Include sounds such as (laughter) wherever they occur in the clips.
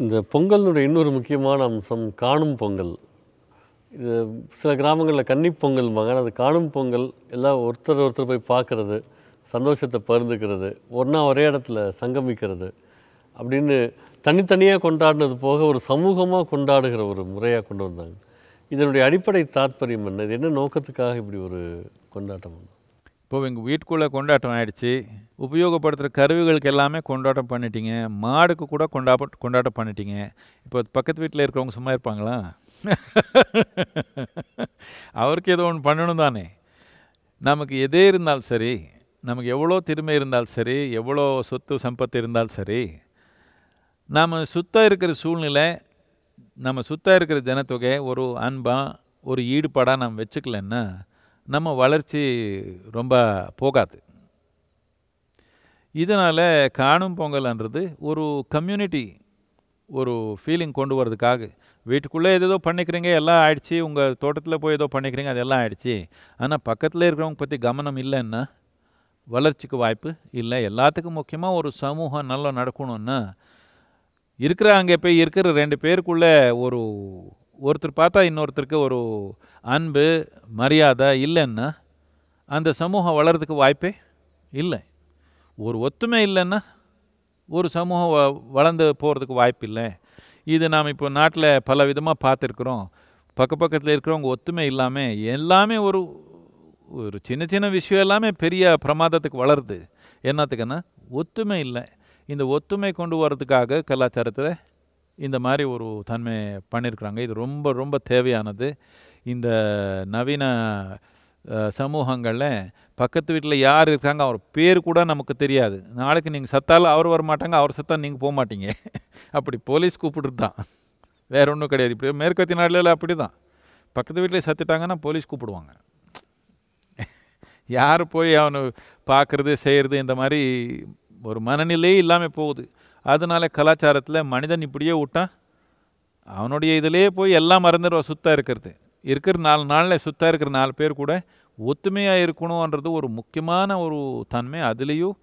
இந்த பொங்கலினுடைய இன்னொரு முக்கியமான அம்சம் காணும் பொங்கல். இது சில கிராமங்களில் கன்னி பொங்கல் மகன் அது காணும் பொங்கல் எல்லாம் ஒருத்தர் ஒருத்தர் போய் பார்க்குறது சந்தோஷத்தை பகிர்ந்துக்கிறது ஒன்றா ஒரே இடத்துல சங்கமிக்கிறது அப்படின்னு தனித்தனியாக கொண்டாடினது போக ஒரு சமூகமாக கொண்டாடுகிற ஒரு முறையாக கொண்டு வந்தாங்க. இதனுடைய அடிப்படை தாத்பரியம் என்ன? இது என்ன நோக்கத்துக்காக இப்படி ஒரு கொண்டாட்டம் இப்போ எங்கள் வீட்டுக்குள்ளே கொண்டாட்டம் ஆயிடுச்சு. உபயோகப்படுத்துகிற கருவிகளுக்கு எல்லாமே கொண்டாட்டம் பண்ணிட்டீங்க. மாடுக்கு கூட கொண்டா கொண்டாட்டம் பண்ணிட்டீங்க. இப்போ பக்கத்து வீட்டில் இருக்கிறவங்க சும்மா இருப்பாங்களா? அவருக்கு ஏதோ ஒன்று பண்ணணும் தானே. நமக்கு எதே இருந்தாலும் சரி நமக்கு எவ்வளோ திறமை இருந்தாலும் சரி எவ்வளோ சொத்து சம்பத்து இருந்தாலும் சரி நாம் சுத்தம் இருக்கிற சூழ்நிலை நம்ம சுத்தம் இருக்கிற ஜனத்தொகை ஒரு அன்பாக ஒரு ஈடுபாடாக நம்ம வச்சுக்கலன்னா நம்ம வளர்ச்சி ரொம்ப போகாது. இதனால் காணும் பொங்கல்ன்றது ஒரு கம்யூனிட்டி ஒரு ஃபீலிங் கொண்டு வரதுக்காக வீட்டுக்குள்ளே ஏதோ பண்ணிக்கிறீங்க எல்லாம் ஆயிடுச்சு. உங்கள் தோட்டத்தில் போய் ஏதோ பண்ணிக்கிறீங்க அதெல்லாம் ஆயிடுச்சு. ஆனால் பக்கத்தில் இருக்கிறவங்க பற்றி கவனம் இல்லைன்னா வளர்ச்சிக்கு வாய்ப்பு இல்லை. எல்லாத்துக்கும் முக்கியமாக ஒரு சமூகம் நல்லா நடக்கணும்னா இருக்கிற அங்கே போய் இருக்கிற ரெண்டு பேருக்குள்ளே ஒரு ஒருத்தர் பார்த்தா இன்னொருத்தருக்கு ஒரு அன்பு மரியாதை இல்லைன்னா அந்த சமூகம் வளர்கிறதுக்கு வாய்ப்பே இல்லை. ஒரு ஒத்துமை இல்லைன்னா ஒரு சமூகம் வ வளர்ந்து போகிறதுக்கு வாய்ப்பு இல்லை. இது நாம் இப்போ நாட்டில் பல விதமாக பார்த்துருக்குறோம். பக்க பக்கத்தில் இருக்கிறவங்க ஒத்துமை இல்லாமல் எல்லாமே ஒரு ஒரு சின்ன சின்ன விஷயம் எல்லாமே பெரிய பிரமாதத்துக்கு வளருது. என்னத்துக்குன்னா ஒத்துமை இல்லை. இந்த ஒத்துமை கொண்டு வர்றதுக்காக கலாச்சாரத்தில் இந்த மாதிரி ஒரு தன்மை பண்ணியிருக்கிறாங்க இது ரொம்ப ரொம்ப தேவையானது. இந்த நவீன சமூகங்களில் பக்கத்து வீட்டில் யார் இருக்காங்க அவர் பேர் கூட நமக்கு தெரியாது. நாளைக்கு நீங்கள் சத்தாலும் அவர் வர மாட்டாங்க அவர் சத்தா நீங்கள் போக மாட்டீங்க. அப்படி போலீஸ் கூப்பிடுறது தான் வேற ஒன்றும் கிடையாது. இப்படி மேற்கத்திய நாடுல அப்படி தான் பக்கத்து வீட்டில் சத்துட்டாங்கன்னா போலீஸ் கூப்பிடுவாங்க. யார் போய் அவனை பார்க்குறது செய்கிறது இந்த மாதிரி ஒரு மனநிலையே இல்லாமல் போகுது. அதனால கலாச்சாரத்தில் மனிதன் இப்படியே விட்டான் அவனுடைய இதிலே போய் எல்லாம் மறந்துடுவான் சுத்தம் இருக்கிறது. இருக்கிற நாலு நாளில் சுத்தம் இருக்கிற நாலு பேர் கூட ஒத்துமையாக இருக்கணுன்றது ஒரு முக்கியமான ஒரு தன்மை. அதுலேயும்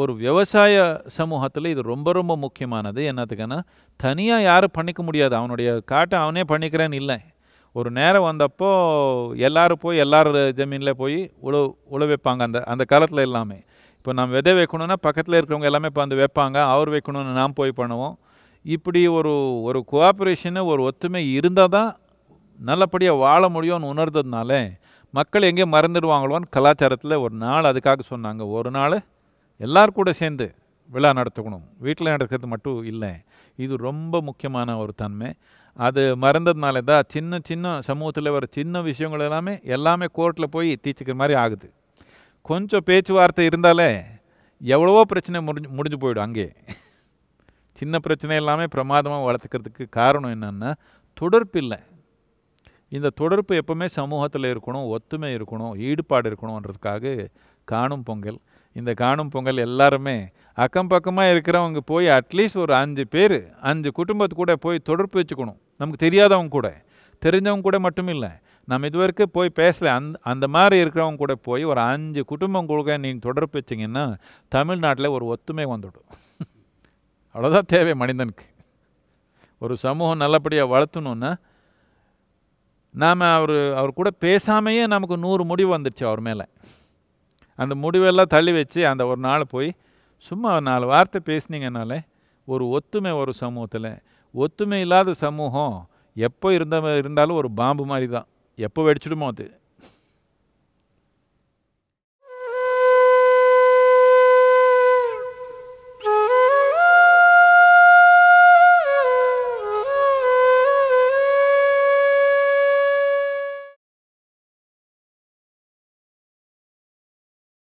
ஒரு விவசாய சமூகத்தில் இது ரொம்ப ரொம்ப முக்கியமானது. என்னத்துக்குன்னா தனியாக யாரும் பண்ணிக்க முடியாது. அவனுடைய காட்டை அவனே பண்ணிக்கிறேன்னு இல்லை. ஒரு நேரம் வந்தப்போ எல்லோரும் போய் எல்லார் ஜமீனில் போய் உழவு உழ வைப்பாங்க அந்த அந்த காலத்தில் எல்லாமே. இப்போ நம்ம விதை வைக்கணும்னா பக்கத்தில் இருக்கிறவங்க எல்லாமே இப்போ வந்து வைப்பாங்க அவர் வைக்கணும்னு நாம் போய் பண்ணுவோம். இப்படி ஒரு ஒரு கோஆப்ரேஷனு ஒரு ஒத்துமை இருந்தால் தான் நல்லபடியாக வாழ முடியும்னு உணர்ந்ததுனால மக்கள் எங்கேயும் மறந்துடுவாங்களோன்னு கலாச்சாரத்தில் ஒரு நாள் அதுக்காக சொன்னாங்க. ஒரு நாள் எல்லார் கூட சேர்ந்து விழா நடத்துக்கணும் வீட்டில் நடக்கிறது மட்டும் இல்லை. இது ரொம்ப முக்கியமான ஒரு தன்மை. அது மறந்ததுனால தான் சின்ன சின்ன சமூகத்தில் வர சின்ன விஷயங்கள் எல்லாமே எல்லாமே கோர்ட்டில் போய் தீச்சிக்கிற மாதிரி ஆகுது. கொஞ்சம் பேச்சுவார்த்தை இருந்தாலே எவ்வளவோ பிரச்சனை முடிஞ்சு முடிஞ்சு போயிடும் அங்கே. சின்ன பிரச்சனை எல்லாமே பிரமாதமாக வளர்த்துக்கிறதுக்கு காரணம் என்னென்னா தொடர்பு இல்லை. இந்த தொடர்பு எப்போவுமே சமூகத்தில் இருக்கணும் ஒத்துமை இருக்கணும் ஈடுபாடு இருக்கணுன்றதுக்காக காணும் பொங்கல். இந்த காணும் பொங்கல் எல்லாருமே அக்கம் பக்கமாக இருக்கிறவங்க போய் அட்லீஸ்ட் ஒரு அஞ்சு பேர் அஞ்சு குடும்பத்து கூட போய் தொடர்பு வச்சுக்கணும். நமக்கு தெரியாதவங்க கூட. தெரிஞ்சவங்க கூட மட்டும் இல்லை. நம்ம இது வரைக்கும் போய் பேசல. அந் அந்த மாதிரி இருக்கிறவங்க கூட போய் ஒரு அஞ்சு குடும்பம் கொடுக்க நீங்கள் தொடர்பு வச்சிங்கன்னா தமிழ்நாட்டில் ஒரு ஒத்துமை வந்துடும். (laughs) அவ்வளோதான் தேவை மனிதனுக்கு. ஒரு சமூகம் நல்லபடியாக வளர்த்தணுன்னா நாம் அவர் அவர் கூட பேசாமையே நமக்கு நூறு முடிவு வந்துடுச்சு அவர் மேலே. அந்த முடிவெல்லாம் தள்ளி வச்சு அந்த ஒரு நாள் போய் சும்மா நாலு வார்த்தை பேசுனீங்கனாலே ஒரு ஒத்துமை ஒரு சமூகத்தில். ஒத்துமை இல்லாத சமூகம் எப்போ இருந்த இருந்தாலும் ஒரு பாம்பு மாதிரி தான். எப்போ வெடிச்சிடுமோ அது